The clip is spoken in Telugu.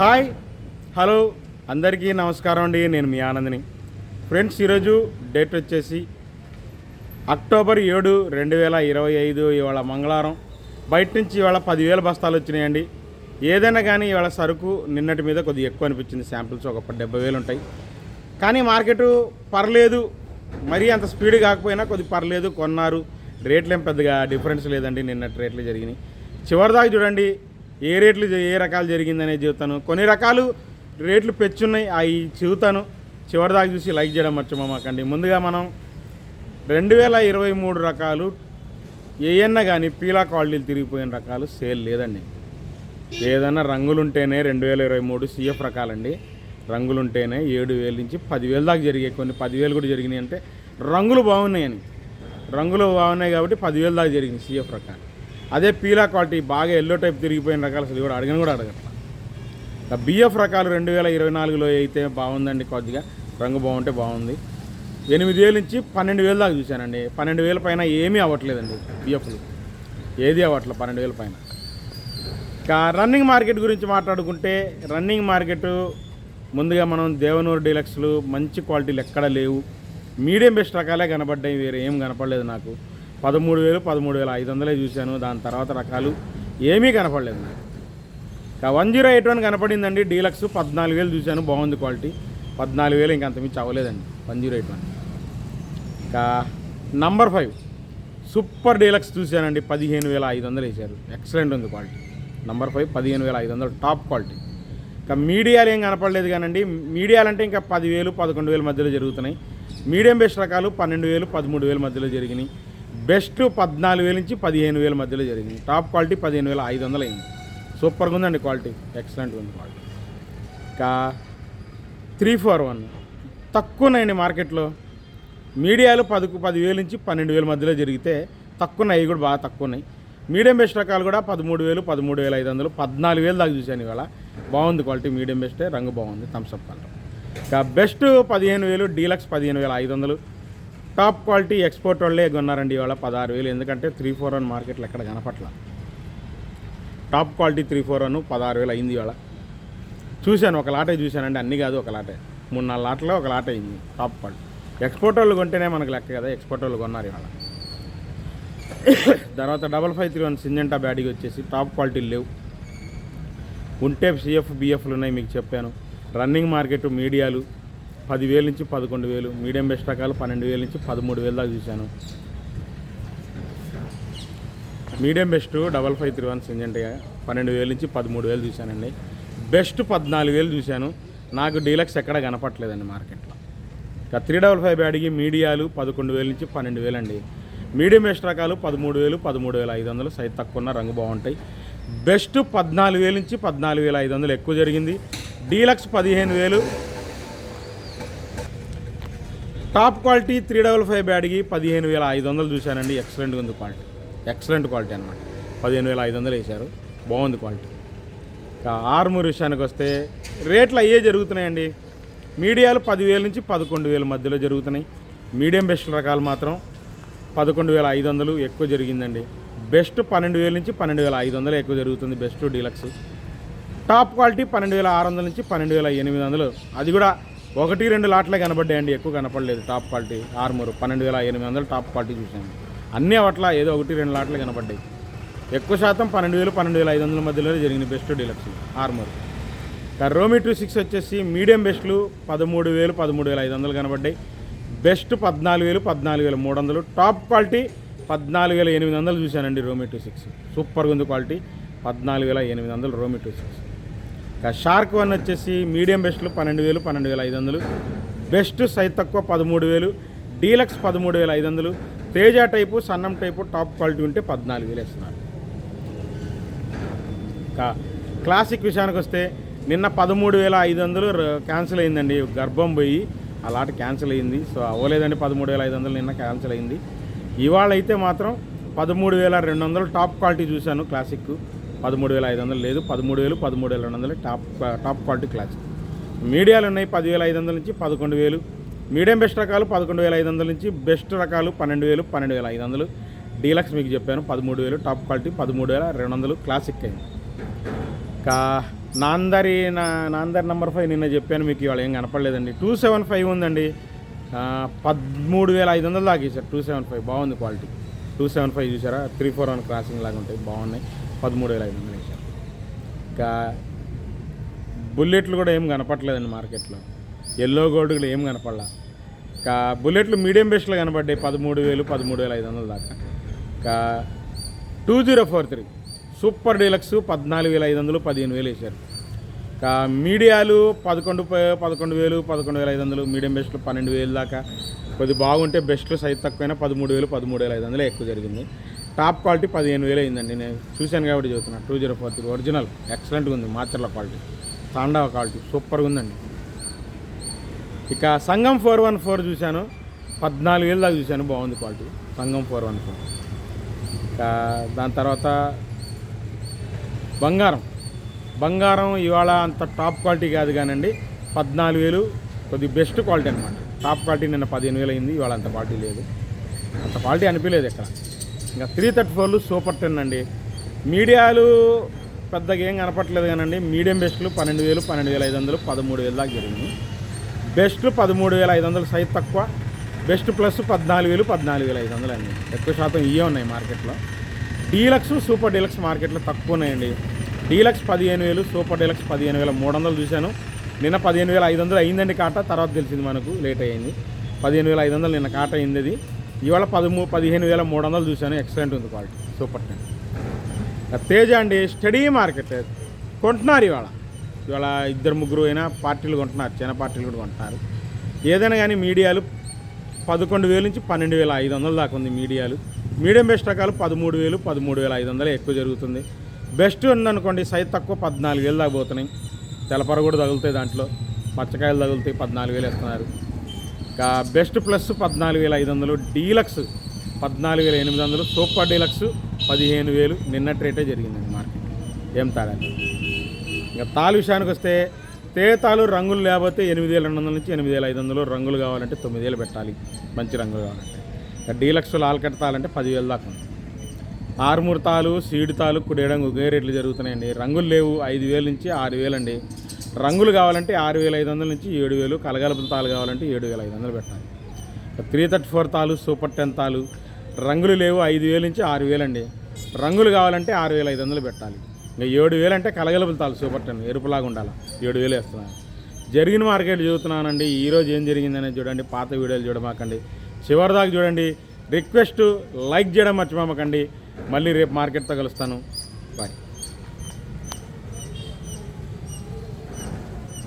హాయ్ హలో అందరికీ నమస్కారం అండి నేను మీ ఆనందని. ఫ్రెండ్స్ ఈరోజు డేట్ వచ్చేసి అక్టోబర్ ఏడు రెండు వేల ఇరవై ఐదు ఇవాళ మంగళవారం. బయట నుంచి ఇవాళ పదివేల బస్తాలు వచ్చినాయండి. ఏదైనా కానీ ఇవాళ సరుకు నిన్నటి మీద కొద్దిగా ఎక్కువ అనిపించింది. శాంపిల్స్ ఒక డెబ్బై వేలు ఉంటాయి. కానీ మార్కెట్ పర్లేదు. మరీ అంత స్పీడ్ కాకపోయినా కొద్ది పర్లేదు. కొన్నారు. రేట్లు ఏం పెద్దగా డిఫరెన్స్ లేదండి. నిన్నటి రేట్లు జరిగినాయి. చివరిదాకా చూడండి. ఏ రేట్లు ఏ రకాలు జరిగిందనేది చెబుతాను. కొన్ని రకాలు రేట్లు పెంచున్నాయి అవి చెబుతాను. చివరిదాకా చూసి లైక్ చేయడం మర్చిపోమాకండి ముందుగా మనం రెండు వేల ఇరవై మూడు రకాలు ఏయన్నా కానీ పీలా క్వాలిటీలు తిరిగిపోయిన రకాలు సేల్ లేదండి. ఏదైనా రంగులుంటేనే రెండు వేల ఇరవై మూడు సీఎఫ్ రకాలండి. రంగులుంటేనే ఏడు వేల నుంచి పదివేల దాకా జరిగాయి కొన్ని పదివేలు కూడా జరిగినాయి అంటే రంగులు బాగున్నాయని. రంగులు బాగున్నాయి కాబట్టి పదివేల దాకా జరిగింది సీఎఫ్ రకాలు. అదే పీలా క్వాలిటీ బాగా ఎల్లో టైప్ తిరిగిపోయిన రకాలు అసలు కూడా అడగను కూడా అడగట్ల. బిఎఫ్ రకాలు రెండు వేల ఇరవై నాలుగులో అయితే బాగుందండి కొద్దిగా. రంగు బాగుంటే బాగుంది. ఎనిమిది వేల నుంచి పన్నెండు వేలు దాకా చూశానండి. పన్నెండు వేల పైన ఏమీ అవ్వట్లేదండి బిఎఫ్లు ఏది అవ్వట్లేదు పన్నెండు వేల పైన. ఇంకా రన్నింగ్ మార్కెట్ గురించి మాట్లాడుకుంటే రన్నింగ్ మార్కెట్ ముందుగా మనం దేవనూరు డీలక్స్లు మంచి క్వాలిటీలు ఎక్కడ లేవు. మీడియం బెస్ట్ రకాలే కనపడ్డాయి వేరే ఏం కనపడలేదు నాకు. పదమూడు వేలు పదమూడు వేల ఐదు వందలే చూశాను. దాని తర్వాత రకాలు ఏమీ కనపడలేదు నాకు. ఇంకా వన్ జీరో ఎయిట్ వన్ కనపడిందండి. డీలక్స్ పద్నాలుగు వేలు చూశాను. బాగుంది క్వాలిటీ. పద్నాలుగు వేలు ఇంక అంతమించి అవ్వలేదండి. One zero eight one. ఇంకా నంబర్ ఫైవ్. సూపర్ డీలక్స్ చూశానండి. పదిహేను వేల ఐదు వందలు వేశారు. ఎక్సలెంట్ ఉంది క్వాలిటీ. నంబర్ ఫైవ్ పదిహేను వేల ఐదు వందలు. Top quality. ఇంకా మీడియాలు ఏం కనపడలేదు కానండి. మీడియాలు అంటే ఇంకా పదివేలు పదకొండు వేల మధ్యలో జరుగుతున్నాయి. మీడియం బెస్ట్ రకాలు పన్నెండు వేలు పదమూడు వేల మధ్యలో జరిగినాయి. బెస్ట్ పద్నాలుగు వేల నుంచి పదిహేను వేల మధ్యలో జరిగింది. టాప్ క్వాలిటీ పదిహేను వేల ఐదు వందలు అయింది. సూపర్గా ఉందండి క్వాలిటీ ఎక్సలెంట్ ఉంది క్వాలిటీ ఇంకా త్రీ ఫోర్ వన్ తక్కువనండి మార్కెట్లో. మీడియాలు పదకు పదివేల నుంచి పన్నెండు వేల మధ్యలో జరిగితే తక్కువన్నాయి కూడా బాగా తక్కువ ఉన్నాయి మీడియం బెస్ట్ రకాలు కూడా పదమూడు వేలు పదమూడు వేల ఐదు వందలు పద్నాలుగు వేలు దాకా చూశాను ఇవాళ. బాగుంది క్వాలిటీ మీడియం బెస్టే రంగు బాగుంది థమ్స్అప్ కలర్ ఇంకా బెస్ట్ పదిహేను వేలు డీలక్స్ పదిహేను వేల ఐదు వందలు టాప్ క్వాలిటీ ఎక్స్పోర్ట్ వాళ్ళే కొన్నారండి ఇవాళ పదహారు వేలు. ఎందుకంటే త్రీ ఫోర్ వన్ మార్కెట్లో ఎక్కడ కనపట్ల. Top quality three four one పదహారు వేలు అయింది ఇవాళ. చూశాను ఒక లాటే చూశానండి. అన్నీ కాదు ఒక లాటే. మూడు నాలుగు లాట్లో ఒక లాట అయింది టాప్ క్వాలిటీ. ఎక్స్పోర్ట్ వాళ్ళు కొంటేనే మనకు లెక్క కదా ఎక్స్పోర్ట్ వాళ్ళు కొన్నారు ఇవాళ. తర్వాత double five three one Syngenta బ్యాడీకి వచ్చేసి టాప్ క్వాలిటీ లేవు. ఉంటే సిఎఫ్ బిఎఫ్లు ఉన్నాయి మీకు చెప్పాను. రన్నింగ్ మార్కెట్ మీడియాలు పదివేల నుంచి పదకొండు వేలు మీడియం బెస్ట్ రకాలు పన్నెండు వేల నుంచి పదమూడు వేలు దాకా చూశాను. Medium best double five three one సింజెంట్గా పన్నెండు వేల నుంచి పదమూడు వేలు చూశానండి. బెస్ట్ పద్నాలుగు వేలు చూశాను. నాకు డీలక్స్ ఎక్కడ కనపట్లేదండి మార్కెట్లో. ఇక త్రీ డబల్ ఫైవ్ బ్యాడ్కి మీడియాలు పదకొండు వేల నుంచి పన్నెండు వేలు అండి మీడియం బెస్ట్ రకాలు పదమూడు వేలు పదమూడు వేల ఐదు వందలు సైజ్ తక్కువ ఉన్న రంగు బాగుంటాయి. బెస్ట్ పద్నాలుగు వేల నుంచి పద్నాలుగు వేల ఐదు వందలు ఎక్కువ జరిగింది. డీలక్స్ పదిహేను వేలు top quality three double five బ్యాడ్కి పదిహేను వేల ఐదు వందలు చూశానండి. ఎక్సలెంట్గా ఉంది క్వాలిటీ. ఎక్సలెంట్ క్వాలిటీ అనమాట పదిహేను వేల ఐదు వందలు వేశారు. బాగుంది క్వాలిటీ. ఇంకా ఆర్మూర్ విషయానికి వస్తే రేట్లు అయ్యే జరుగుతున్నాయండి. మీడియాలు పదివేల నుంచి పదకొండు వేల మధ్యలో జరుగుతున్నాయి. మీడియం బెస్ట్ రకాలు మాత్రం పదకొండు వేల ఐదు వందలు ఎక్కువ జరిగిందండి. బెస్ట్ పన్నెండు వేల నుంచి పన్నెండు వేల ఐదు వందలు ఎక్కువ జరుగుతుంది బెస్ట్ డీలక్స్. టాప్ క్వాలిటీ పన్నెండు వేల ఆరు వందల నుంచి పన్నెండు వేల ఎనిమిది వందలు. అది కూడా ఒకటి రెండు లాట్లే కనపడ్డాయండి ఎక్కువ కనపడలేదు. టాప్ క్వాలిటీ ఆర్మూర్ పన్నెండు వేల ఎనిమిది వందలు టాప్ క్వాలిటీ చూశాను. అన్నీ అవట్లా ఏదో ఒకటి రెండు లాట్లే కనపడ్డాయి ఎక్కువ శాతం పన్నెండు వేలు పన్నెండు వేల ఐదు వందల మధ్యలో జరిగిన బెస్ట్ డీలక్స్ ఆర్మూర్. రోమి టూ సిక్స్ వచ్చేసి మీడియం బెస్ట్లు పదమూడు వేలు పదమూడు వేల ఐదు వందలు కనబడ్డాయి. బెస్ట్ పద్నాలుగు వేలు పద్నాలుగు వేల మూడు వందలు టాప్ క్వాలిటీ పద్నాలుగు వేల ఎనిమిది వందలు చూశానండి రోమి టూ సిక్స్. సూపర్గా ఉంది క్వాలిటీ పద్నాలుగు వేల ఎనిమిది వందలు రోమి టూ సిక్స్. షార్క్ వన్ వచ్చేసి మీడియం బెస్ట్లు పన్నెండు వేలు పన్నెండు వేల ఐదు వందలు. బెస్ట్ సైజ్ తక్కువ పదమూడు వేలు. డీలక్స్ పదమూడు వేల ఐదు వందలు. తేజ టైపు సన్నం టైపు టాప్ క్వాలిటీ ఉంటే పద్నాలుగు వేలు ఇస్తున్నారు ఇంకా క్లాసిక్ విషయానికి వస్తే నిన్న పదమూడు వేల ఐదు వందలు క్యాన్సిల్ అయిందండి. గర్భం పోయి అలాంటి క్యాన్సిల్ అయింది. సో అవ్వలేదండి పదమూడు వేల ఐదు వందలు నిన్న క్యాన్సిల్ అయింది. ఇవాళ అయితే మాత్రం పదమూడు వేల రెండు వందలు టాప్ క్వాలిటీ చూశాను క్లాసిక్. పదమూడు వేల ఐదు వందలు లేదు పదమూడు వేలు పదమూడు వేల రెండు వందలు టాప్ టాప్ క్వాలిటీ క్లాసిక్ మీడియాలు ఉన్నాయి పదివేల ఐదు వందల నుంచి పదకొండు వేలు. మీడియం బెస్ట్ రకాలు పదకొండు వేల ఐదు వందల నుంచి బెస్ట్ రకాలు పన్నెండు వేలు పన్నెండు వేల ఐదు వందలు. డీలక్స్ మీకు చెప్పాను పదమూడు వేలు టాప్ క్వాలిటీ పదమూడు వేల రెండు వందలు క్లాసిక్ అయింది. ఇంకా నాందరి నా నాందరి నెంబర్ ఫైవ్ నిన్న చెప్పాను మీకు ఇవాళ ఏం కనపడలేదండి. టూ సెవెన్ ఫైవ్ ఉందండి. పదమూడు వేల ఐదు వందలు దాకా టూ సెవెన్ ఫైవ్ బాగుంది క్వాలిటీ. టూ సెవెన్ ఫైవ్ చూసారా? త్రీ ఫోర్ వన్ క్రాసింగ్ లాగా ఉంటాయి బాగున్నాయి. పదమూడు వేల ఐదు వందలు వేశారు ఇంకా బుల్లెట్లు కూడా ఏం కనపడలేదండి మార్కెట్లో. ఎల్లో గోల్డ్ కూడా ఏం కనపడలా. ఇంకా బుల్లెట్లు మీడియం బెస్ట్లో కనపడ్డాయి పదమూడు వేలు పదమూడు వేల ఐదు వందల దాకా. ఇంకా two zero four three super deluxe పద్నాలుగు వేల ఐదు వందలు పదిహేను వేలు వేశారు. ఇంకా మీడియాలు పదకొండు ప- పదకొండు వేలు పదకొండు వేల ఐదు వందలు మీడియం బెస్ట్లు పన్నెండు వేలు దాకా. కొద్ది బాగుంటే బెస్ట్లు సైజ్ తక్కువైనా పదమూడు వేలు పదమూడు వేల ఐదు వందలు ఎక్కువ జరిగింది. టాప్ క్వాలిటీ పదిహేను వేలు అయిందండి. నేను చూశాను కాబట్టి చెబుతున్నాను two zero four three original. ఎక్సలెంట్గా ఉంది. మాచర్ల క్వాలిటీ తాండవ క్వాలిటీ సూపర్గా ఉందండి. ఇక సంగం ఫోర్ వన్ ఫోర్ చూశాను. పద్నాలుగు వేలు దాకా చూశాను. బాగుంది quality Sangam four one four ఇంకా దాని తర్వాత బంగారం. బంగారం ఇవాళ అంత టాప్ క్వాలిటీ కాదు కానండి. పద్నాలుగు వేలు కొద్ది బెస్ట్ క్వాలిటీ అనమాట టాప్ క్వాలిటీ నిన్న పదిహేను వేలు అయింది. ఇవాళ అంత క్వాలిటీ లేదు. అంత క్వాలిటీ అనిపించలేదు ఇక్కడ ఇంకా త్రీ థర్టీ ఫోర్లు సూపర్ టెన్ అండి. మీడియాలు పెద్దగా ఏం కనపట్లేదు కానండి. మీడియం బెస్ట్లు పన్నెండు వేలు పన్నెండు వేల ఐదు వందలు పదమూడు వేలు దాకా జరిగింది. బెస్ట్లు పదమూడు వేల ఐదు వందలు సైజ్ తక్కువ. బెస్ట్ ప్లస్ పద్నాలుగు వేలు పద్నాలుగు వేల ఐదు వందలు అండి. ఎక్కువ శాతం ఇవే ఉన్నాయి మార్కెట్లో. డీలక్స్ సూపర్ డీలక్స్ మార్కెట్లో తక్కువ ఉన్నాయండి. డీలక్స్ పదిహేను వేలు సూపర్ డీలక్స్ పదిహేను వేల మూడు వందలు చూశాను. నిన్న పదిహేను వేల ఐదు వందలు అయిందండి కాట తర్వాత తెలిసింది మనకు లేట్ అయ్యింది పదిహేను వేల ఐదు వందలు నిన్న కాటా అయింది అది. ఇవాళ పదమూ పదిహేను వేల మూడు వందలు చూశాను. ఎక్సలెంట్ ఉంది క్వాలిటీ సూపర్ టెన్ తేజ అండి స్టడీ మార్కెట్ కొంటున్నారు ఇవాళ. ఇవాళ ఇద్దరు ముగ్గురు అయినా పార్టీలు కొంటున్నారు. చిన్న పార్టీలు కూడా కొంటున్నారు. ఏదైనా కానీ మీడియాలు పదకొండు వేల నుంచి పన్నెండు వేల ఐదు వందల దాకా ఉంది మీడియాలు. మీడియం బెస్ట్ రకాలు పదమూడు వేలు పదమూడు వేల ఐదు వందలు ఎక్కువ జరుగుతుంది. బెస్ట్ ఉందనుకోండి సైజ్ తక్కువ పద్నాలుగు వేలు దాకా పోతున్నాయి. తెలపర కూడా తగులుతాయి దాంట్లో. పచ్చకాయలు తగులుతాయి పద్నాలుగు వేలు ఇస్తున్నారు బెస్ట్ ప్లస్ పద్నాలుగు వేల ఐదు వందలు డీలక్స్ పద్నాలుగు వేల ఎనిమిది వందలు సూపర్ డీలక్స్ పదిహేను వేలు నిన్నటి రేటే జరిగిందండి మార్కెట్. ఏం తేడా ఇంకా తాలు విషయానికి వస్తే తేతాలు రంగులు లేకపోతే ఎనిమిది వేల రెండు వందల నుంచి ఎనిమిది వేల ఐదు వందలు రంగులు కావాలంటే తొమ్మిది వేలు పెట్టాలి మంచి రంగులు కావాలంటే. ఇంకా డీలక్స్ లాల్ తాలంటే పదివేలు దాకా ఉంది. ఆరుమూరు తాలు సీడు తాలు కుడేయడం ఒకే రేట్లు జరుగుతున్నాయండి. రంగులు లేవు ఐదు వేల నుంచి ఆరు వేలండి. రంగులు కావాలంటే ఆరు వేల ఐదు వందల నుంచి ఏడు వేలు కలగలుపుల తాలు కావాలంటే ఏడు వేల ఐదు వందలు పెట్టాలి. త్రీ థర్టీ ఫోర్ తాలు సూపర్ టెన్ తాలు రంగులు లేవు ఐదు వేలు నుంచి ఆరు వేలు అండి రంగులు కావాలంటే ఆరు వేల ఐదు వందలు పెట్టాలి. ఇంకా ఏడు వేలు అంటే కలగలుపుల తాలు సూపర్ టెన్ ఎరుపులాగా ఉండాలి. ఏడు వేలు వేస్తున్నాను. జరిగిన మార్కెట్ చూస్తున్నానండి. ఈరోజు ఏం జరిగిందనేది చూడండి. పాత వీడియోలు చూడమాకండి. చివరి దాకా చూడండి. రిక్వెస్ట్ లైక్ చేయడం మర్చిపోమకండి. మళ్ళీ రేపు మార్కెట్తో కలుస్తాను. బాయ్.